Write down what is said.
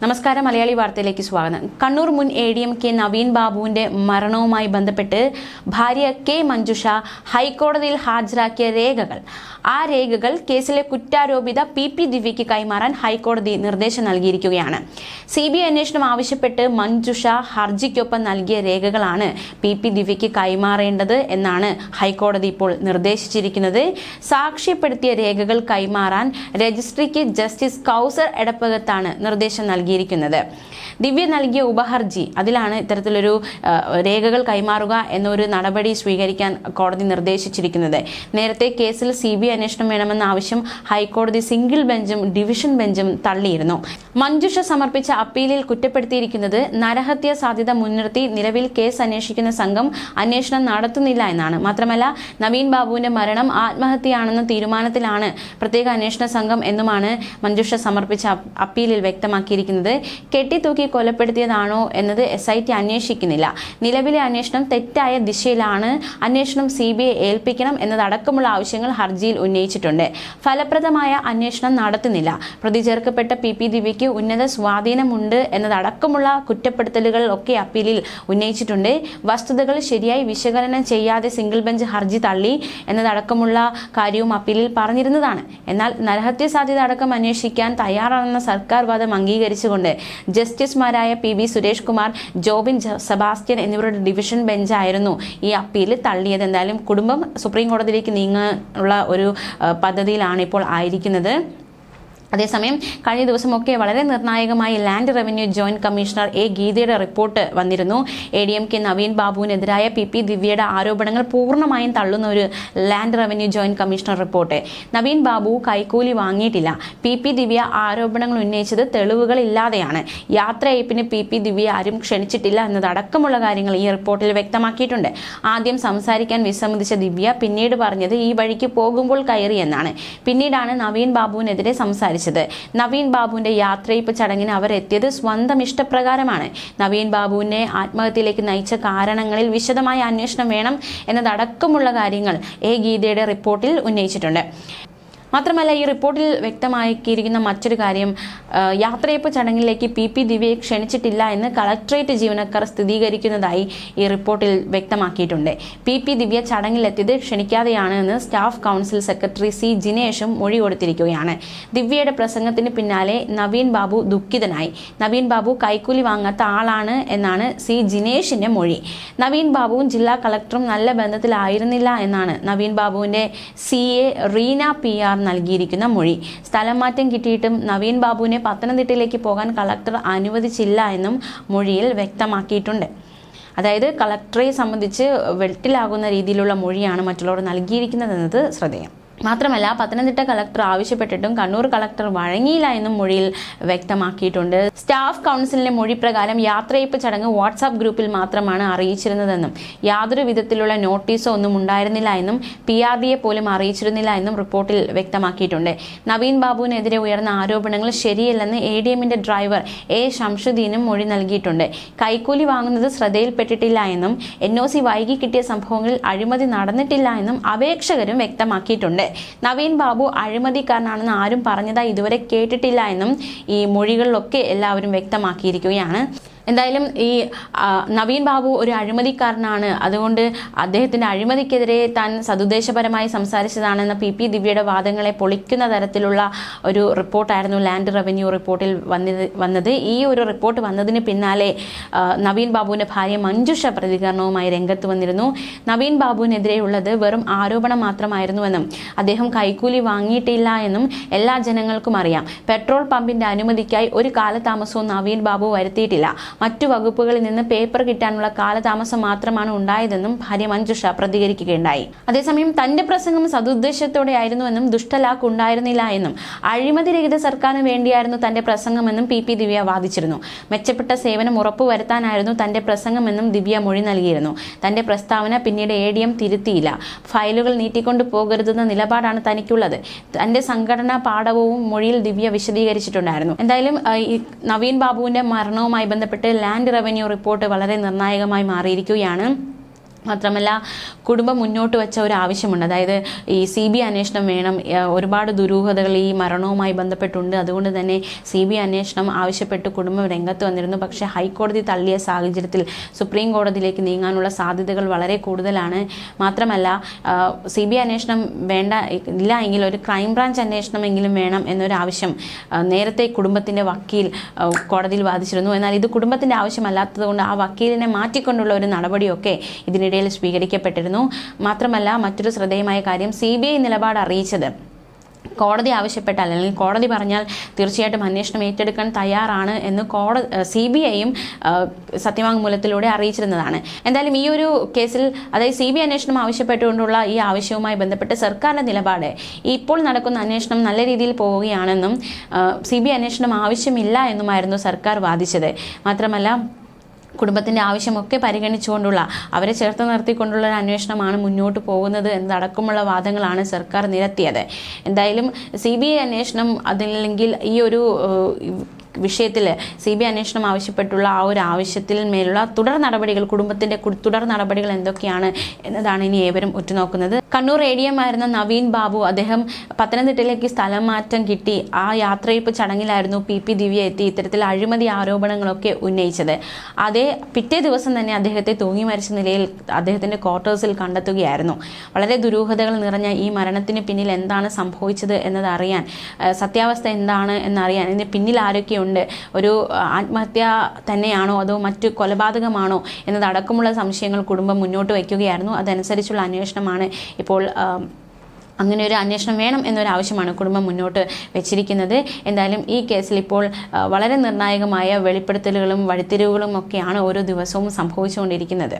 നമസ്കാരം മലയാളി വാർത്തയിലേക്ക് സ്വാഗതം. കണ്ണൂർ മുൻ A D M K Naveen ബാബുവിന്റെ മരണവുമായി ബന്ധപ്പെട്ട് ഭാര്യ കെ മഞ്ജുഷ ഹൈക്കോടതിയിൽ ഹാജരാക്കിയ രേഖകൾ. ആ രേഖകൾ കേസിലെ കുറ്റാരോപിത പി പി ദിവ്യയ്ക്ക് കൈമാറാൻ ഹൈക്കോടതി നിർദ്ദേശം നൽകിയിരിക്കുകയാണ്. സി ബി ഐ അന്വേഷണം ആവശ്യപ്പെട്ട് മഞ്ജുഷ ഹർജിക്കൊപ്പം നൽകിയ രേഖകളാണ് പി പി ദിവ്യയ്ക്ക് കൈമാറേണ്ടത് എന്നാണ് ഹൈക്കോടതി ഇപ്പോൾ നിർദ്ദേശിച്ചിരിക്കുന്നത്. സാക്ഷ്യപ്പെടുത്തിയ രേഖകൾ കൈമാറാൻ രജിസ്ട്രിക്ക് ജസ്റ്റിസ് കൗസർ എടപ്പകത്താണ് നിർദ്ദേശം നൽകിയിരിക്കുന്നത്. ദിവ്യ നൽകിയ ഉപഹർജി അതിലാണ് ഇത്തരത്തിലൊരു രേഖകൾ കൈമാറുക എന്നൊരു നടപടി സ്വീകരിക്കാൻ കോടതി നിർദ്ദേശിച്ചിരിക്കുന്നത്. നേരത്തെ കേസിൽ സി ബി അന്വേഷണം വേണമെന്ന ആവശ്യം ഹൈക്കോടതി സിംഗിൾ ബെഞ്ചും ഡിവിഷൻ ബെഞ്ചും തള്ളിയിരുന്നു. മഞ്ജുഷ സമർപ്പിച്ച അപ്പീലിൽ കുറ്റപ്പെടുത്തിയിരിക്കുന്നത് നരഹത്യ സാധ്യത മുൻനിർത്തി നിലവിൽ കേസ് അന്വേഷിക്കുന്ന സംഘം അന്വേഷണം നടത്തുന്നില്ല എന്നാണ്. മാത്രമല്ല നവീൻ ബാബുവിന്റെ മരണം ആത്മഹത്യയാണെന്ന തീരുമാനത്തിലാണ് പ്രത്യേക അന്വേഷണ സംഘം എന്നുമാണ് മഞ്ജുഷ സമർപ്പിച്ച അപ്പീലിൽ വ്യക്തമാക്കിയിരിക്കുന്നത്. കെട്ടിത്തൂക്കി കൊലപ്പെടുത്തിയതാണോ എന്നത് എസ് ഐ ടി അന്വേഷിക്കുന്നില്ല. നിലവിലെ അന്വേഷണം തെറ്റായ ദിശയിലാണ്. അന്വേഷണം സി ബി ഐ ഏൽപ്പിക്കണം എന്നതടക്കമുള്ള ആവശ്യങ്ങൾ ഹർജിയിൽ ഉന്നയിച്ചിട്ടുണ്ട്. ഫലപ്രദമായ അന്വേഷണം നടത്തുന്നില്ല. പ്രതി ചേർക്കപ്പെട്ട പി പി ദിവ്യയ്ക്ക് ഉന്നത സ്വാധീനമുണ്ട് എന്നതടക്കമുള്ള കുറ്റപ്പെടുത്തലുകൾ ഒക്കെ അപ്പീലിൽ ഉന്നയിച്ചിട്ടുണ്ട്. വസ്തുതകൾ ശരിയായി വിശകലനം ചെയ്യാതെ സിംഗിൾ ബെഞ്ച് ഹർജി തള്ളി എന്നതടക്കമുള്ള കാര്യവും അപ്പീലിൽ പറഞ്ഞിരുന്നതാണ്. എന്നാൽ നരഹത്യ സാധ്യത അടക്കം അന്വേഷിക്കാൻ തയ്യാറാണെന്ന സർക്കാർ വാദം അംഗീകരിച്ചുകൊണ്ട് ജസ്റ്റിസുമാരായ പി ബി സുരേഷ് കുമാർ ജോബിൻ സെബാസ്റ്റ്യൻ എന്നിവരുടെ ഡിവിഷൻ ബെഞ്ചായിരുന്നു ഈ അപ്പീൽ തള്ളിയത്. എന്തായാലും കുടുംബം സുപ്രീം കോടതിയിലേക്ക് നീങ്ങാനുള്ള ഒരു പദ്ധതിയിലാണ് ഇപ്പോൾ ആയിരിക്കുന്നത്. അതേസമയം കഴിഞ്ഞ ദിവസമൊക്കെ വളരെ നിർണായകമായി land revenue joint commissioner A ഗീതയുടെ റിപ്പോർട്ട് വന്നിരുന്നു. A D M K Naveen ബാബുവിനെതിരായ P P ദിവ്യയുടെ ആരോപണങ്ങൾ പൂർണമായും തള്ളുന്ന ഒരു land revenue joint commissioner report. Naveen Babu കൈക്കൂലി വാങ്ങിയിട്ടില്ല. പി പി ദിവ്യ ആരോപണങ്ങൾ ഉന്നയിച്ചത് തെളിവുകൾ ഇല്ലാതെയാണ് യാത്രയയപ്പിന് പി പി ദിവ്യ ആരും ക്ഷണിച്ചിട്ടില്ല എന്നതടക്കമുള്ള കാര്യങ്ങൾ ഈ റിപ്പോർട്ടിൽ വ്യക്തമാക്കിയിട്ടുണ്ട്. ആദ്യം സംസാരിക്കാൻ വിസമ്മതിച്ച ദിവ്യ പിന്നീട് പറഞ്ഞത് ഈ വഴിക്ക് പോകുമ്പോൾ കയറി എന്നാണ്. പിന്നീടാണ് നവീൻ ബാബുവിനെതിരെ സംസാരിച്ചത്. നവീൻ ബാബുവിന്റെ യാത്രയപ്പ് ചടങ്ങിന് അവർ എത്തിയത് സ്വന്തം ഇഷ്ടപ്രകാരമാണ്. നവീൻ ബാബുവിനെ ആത്മഹത്യയിലേക്ക് നയിച്ച കാരണങ്ങളിൽ വിശദമായ അന്വേഷണം വേണം എന്നതടക്കമുള്ള കാര്യങ്ങൾ എ ഗീതയുടെ റിപ്പോർട്ടിൽ ഉന്നയിച്ചിട്ടുണ്ട്. മാത്രമല്ല ഈ റിപ്പോർട്ടിൽ വ്യക്തമാക്കിയിരിക്കുന്ന മറ്റൊരു കാര്യം യാത്രയപ്പ് ചടങ്ങിലേക്ക് പി പി ദിവ്യയെ ക്ഷണിച്ചിട്ടില്ല എന്ന് കളക്ട്രേറ്റ് ജീവനക്കാർ സ്ഥിരീകരിക്കുന്നതായി ഈ റിപ്പോർട്ടിൽ വ്യക്തമാക്കിയിട്ടുണ്ട്. പി പി ദിവ്യ ചടങ്ങിലെത്തിയത് ക്ഷണിക്കാതെയാണ് എന്ന് സ്റ്റാഫ് കൗൺസിൽ സെക്രട്ടറി സി ജിനേഷും മൊഴി കൊടുത്തിരിക്കുകയാണ്. ദിവ്യയുടെ പ്രസംഗത്തിന് പിന്നാലെ നവീൻ ബാബു ദുഃഖിതനായി. നവീൻ ബാബു കൈക്കൂലി വാങ്ങാത്ത ആളാണ് എന്നാണ് സി ജിനേഷിന്റെ മൊഴി. നവീൻ ബാബുവും ജില്ലാ കളക്ടറും നല്ല ബന്ധത്തിലായിരുന്നില്ല എന്നാണ് നവീൻ ബാബുവിന്റെ C A Reena P R നൽകിയിരിക്കുന്ന മൊഴി. സ്ഥലം മാറ്റം കിട്ടിയിട്ടും നവീൻ ബാബുവിനെ പത്തനംതിട്ടയിലേക്ക് പോകാൻ കളക്ടർ അനുവദിച്ചില്ല എന്നും മൊഴിയിൽ വ്യക്തമാക്കിയിട്ടുണ്ട്. അതായത് കളക്ടറെ സംബന്ധിച്ച് വെട്ടിലാകുന്ന രീതിയിലുള്ള മൊഴിയാണ് മറ്റുള്ളവർ നൽകിയിരിക്കുന്നതെന്നത് ശ്രദ്ധേയം. മാത്രമല്ല പത്തനംതിട്ട കളക്ടർ ആവശ്യപ്പെട്ടിട്ടും കണ്ണൂർ കളക്ടർ വഴങ്ങിയില്ല എന്നും മൊഴിയിൽ വ്യക്തമാക്കിയിട്ടുണ്ട്. സ്റ്റാഫ് കൗൺസിലിന്റെ മൊഴി പ്രകാരം യാത്രയപ്പ് ചടങ്ങ് വാട്സാപ്പ് ഗ്രൂപ്പിൽ മാത്രമാണ് അറിയിച്ചിരുന്നതെന്നും യാതൊരു വിധത്തിലുള്ള നോട്ടീസോ ഒന്നും ഉണ്ടായിരുന്നില്ല എന്നും പി ആർ ഡിയെ പോലും അറിയിച്ചിരുന്നില്ല എന്നും റിപ്പോർട്ടിൽ വ്യക്തമാക്കിയിട്ടുണ്ട്. നവീൻ ബാബുവിനെതിരെ ഉയർന്ന ആരോപണങ്ങൾ ശരിയല്ലെന്ന് എ ഡി എമ്മിന്റെ ഡ്രൈവർ എ ഷംഷുദ്ദീനും മൊഴി നൽകിയിട്ടുണ്ട്. കൈക്കൂലി വാങ്ങുന്നത് ശ്രദ്ധയിൽപ്പെട്ടിട്ടില്ല എന്നും എൻ ഒ സി വൈകി കിട്ടിയ സംഭവങ്ങളിൽ അഴിമതി നടന്നിട്ടില്ല എന്നും അപേക്ഷകരും വ്യക്തമാക്കിയിട്ടുണ്ട്. നവീൻ ബാബു അഴിമതിക്കാരനാണെന്ന് ആരും പറഞ്ഞതായി ഇതുവരെ കേട്ടിട്ടില്ല എന്നും ഈ മൊഴികളിലൊക്കെ എല്ലാവരും വ്യക്തമാക്കിയിരിക്കുകയാണ്. എന്തായാലും ഈ നവീൻ ബാബു ഒരു അഴിമതിക്കാരനാണ്. അതുകൊണ്ട് അദ്ദേഹത്തിന്റെ അഴിമതിക്കെതിരെ താൻ സതുദ്ദേശപരമായി സംസാരിച്ചതാണെന്ന പി പി ദിവ്യയുടെ വാദങ്ങളെ പൊളിക്കുന്ന തരത്തിലുള്ള ഒരു റിപ്പോർട്ടായിരുന്നു ലാൻഡ് റവന്യൂ റിപ്പോർട്ടിൽ വന്നത് വന്നത്. ഈ ഒരു റിപ്പോർട്ട് വന്നതിന് പിന്നാലെ നവീൻ ബാബുവിന്റെ ഭാര്യ മഞ്ജുഷ പ്രതികരണവുമായി രംഗത്ത് വന്നിരുന്നു. നവീൻ ബാബുവിനെതിരെയുള്ളത് വെറും ആരോപണം മാത്രമായിരുന്നുവെന്നും അദ്ദേഹം കൈക്കൂലി വാങ്ങിയിട്ടില്ല എന്നും എല്ലാ ജനങ്ങൾക്കും അറിയാം. പെട്രോൾ പമ്പിന്റെ അനുമതിക്കായി ഒരു കാലതാമസവും നവീൻ ബാബു വരുത്തിയിട്ടില്ല. മറ്റു വകുപ്പുകളിൽ നിന്ന് പേപ്പർ കിട്ടാനുള്ള കാലതാമസം മാത്രമാണ് ഉണ്ടായതെന്നും ഭാര്യ മഞ്ജുഷ പ്രതികരിക്കുകയുണ്ടായി. അതേസമയം തന്റെ പ്രസംഗം സതുദ്ദേശത്തോടെയായിരുന്നുവെന്നും ദുഷ്ടലാക്ക് ഉണ്ടായിരുന്നില്ല എന്നും അഴിമതി രഹിത സർക്കാരിന് വേണ്ടിയായിരുന്നു തന്റെ പ്രസംഗമെന്നും പി പി ദിവ്യ വാദിച്ചിരുന്നു. മെച്ചപ്പെട്ട സേവനം ഉറപ്പുവരുത്താനായിരുന്നു തന്റെ പ്രസംഗമെന്നും ദിവ്യ മൊഴി നൽകിയിരുന്നു. തന്റെ പ്രസ്താവന പിന്നീട് എ ഡി എം തിരുത്തിയില്ല. ഫയലുകൾ നീട്ടിക്കൊണ്ടു പോകരുതെന്ന നിലപാടാണ് തനിക്കുള്ളത്. തന്റെ സംഘടനാ പാഠവും മൊഴിയിൽ ദിവ്യ വിശദീകരിച്ചിട്ടുണ്ടായിരുന്നു. എന്തായാലും നവീൻ ബാബുവിന്റെ മരണവുമായി ബന്ധപ്പെട്ട് ലാൻഡ് റവന്യൂ റിപ്പോർട്ട് വളരെ നിർണായകമായി മാറിയിരിക്കുകയാണ്. മാത്രമല്ല കുടുംബം മുന്നോട്ട് വെച്ച ഒരു ആവശ്യമുണ്ട്. അതായത് ഈ സി ബി അന്വേഷണം വേണം. ഒരുപാട് ദുരൂഹതകൾ ഈ മരണവുമായി ബന്ധപ്പെട്ടുണ്ട്. അതുകൊണ്ട് തന്നെ സി ബി അന്വേഷണം ആവശ്യപ്പെട്ട് കുടുംബം രംഗത്ത് വന്നിരുന്നു. പക്ഷേ ഹൈക്കോടതി തള്ളിയ സാഹചര്യത്തിൽ സുപ്രീം കോടതിയിലേക്ക് നീങ്ങാനുള്ള സാധ്യതകൾ വളരെ കൂടുതലാണ്. മാത്രമല്ല സി ബി അന്വേഷണം വേണ്ട ഇല്ല എങ്കിൽ ഒരു ക്രൈംബ്രാഞ്ച് അന്വേഷണമെങ്കിലും വേണം എന്നൊരു ആവശ്യം നേരത്തെ കുടുംബത്തിന്റെ വക്കീൽ കോടതിയിൽ വാദിച്ചിരുന്നു. എന്നാൽ ഇത് കുടുംബത്തിന്റെ ആവശ്യമല്ലാത്തതുകൊണ്ട് ആ വക്കീലിനെ മാറ്റിക്കൊണ്ടുള്ള ഒരു നടപടിയൊക്കെ ഇതിനിടയിൽ സ്വീകരിക്കപ്പെട്ടിരുന്നു. മാത്രമല്ല മറ്റൊരു ശ്രദ്ധേയമായ കാര്യം സി ബി ഐ നിലപാട് അറിയിച്ചത്. കോടതി ആവശ്യപ്പെട്ട അല്ലെങ്കിൽ കോടതി പറഞ്ഞാൽ തീർച്ചയായിട്ടും അന്വേഷണം ഏറ്റെടുക്കാൻ തയ്യാറാണ് എന്ന് കോടതി സി ബി ഐയും സത്യവാങ്മൂലത്തിലൂടെ അറിയിച്ചിരുന്നതാണ്. എന്തായാലും ഈ ഒരു കേസിൽ അതായത് സി ബി അന്വേഷണം ആവശ്യപ്പെട്ടുകൊണ്ടുള്ള ഈ ആവശ്യവുമായി ബന്ധപ്പെട്ട് സർക്കാരിന്റെ നിലപാട് ഇപ്പോൾ നടക്കുന്ന അന്വേഷണം നല്ല രീതിയിൽ പോവുകയാണെന്നും സി ബി അന്വേഷണം ആവശ്യമില്ല എന്നുമായിരുന്നു സർക്കാർ വാദിച്ചത്. മാത്രമല്ല കുടുംബത്തിന്റെ ആവശ്യമൊക്കെ പരിഗണിച്ചുകൊണ്ടുള്ള അവരെ ചേർത്ത് നിർത്തിക്കൊണ്ടുള്ള ഒരു അന്വേഷണമാണ് മുന്നോട്ട് പോകുന്നത് എന്നതടക്കമുള്ള വാദങ്ങളാണ് സർക്കാർ നിരത്തിയത്. എന്തായാലും സി ബി ഐ അന്വേഷണം അതില്ലെങ്കിൽ ഈ ഒരു വിഷയത്തിൽ സി ബി ഐ അന്വേഷണം ആവശ്യപ്പെട്ടുള്ള ആ ഒരു ആവശ്യത്തിൽ മേലുള്ള തുടർ നടപടികൾ കുടുംബത്തിന്റെ തുടർ നടപടികൾ എന്തൊക്കെയാണ് എന്നതാണ് ഇനി ഏവരും ഉറ്റുനോക്കുന്നത്. കണ്ണൂർ എ ഡി എം ആയിരുന്ന നവീൻ ബാബു അദ്ദേഹം പത്തനംതിട്ടയിലേക്ക് സ്ഥലം മാറ്റം കിട്ടി. ആ യാത്രയിപ്പ് ചടങ്ങിലായിരുന്നു പി പി ദിവ്യ എത്തി ഇത്തരത്തിൽ അഴിമതി ആരോപണങ്ങളൊക്കെ ഉന്നയിച്ചത്. അതേ പിറ്റേ ദിവസം തന്നെ അദ്ദേഹത്തെ തൂങ്ങി മരിച്ച നിലയിൽ അദ്ദേഹത്തിന്റെ ക്വാർട്ടേഴ്സിൽ കണ്ടെത്തുകയായിരുന്നു. വളരെ ദുരൂഹതകൾ നിറഞ്ഞ ഈ മരണത്തിന് പിന്നിൽ എന്താണ് സംഭവിച്ചത് എന്നതറിയാൻ സത്യാവസ്ഥ എന്താണ് എന്നറിയാൻ ഇതിന് പിന്നിൽ ആരൊക്കെയുണ്ട് ഒരു ആത്മഹത്യ തന്നെയാണോ അതോ മറ്റു കൊലപാതകമാണോ എന്നതടക്കമുള്ള സംശയങ്ങൾ കുടുംബം മുന്നോട്ട് വയ്ക്കുകയായിരുന്നു. അതനുസരിച്ചുള്ള അന്വേഷണമാണ് ഇപ്പോൾ അങ്ങനെ ഒരു അന്വേഷണം വേണം എന്നൊരു ആവശ്യമാണ് കുടുംബം മുന്നോട്ട് വെച്ചിരിക്കുന്നത്. എന്തായാലും ഈ കേസിൽ ഇപ്പോൾ വളരെ നിർണായകമായ വെളിപ്പെടുത്തലുകളും വഴിത്തിരിവുകളും ഒക്കെയാണ് ഓരോ ദിവസവും സംഭവിച്ചുകൊണ്ടിരിക്കുന്നത്.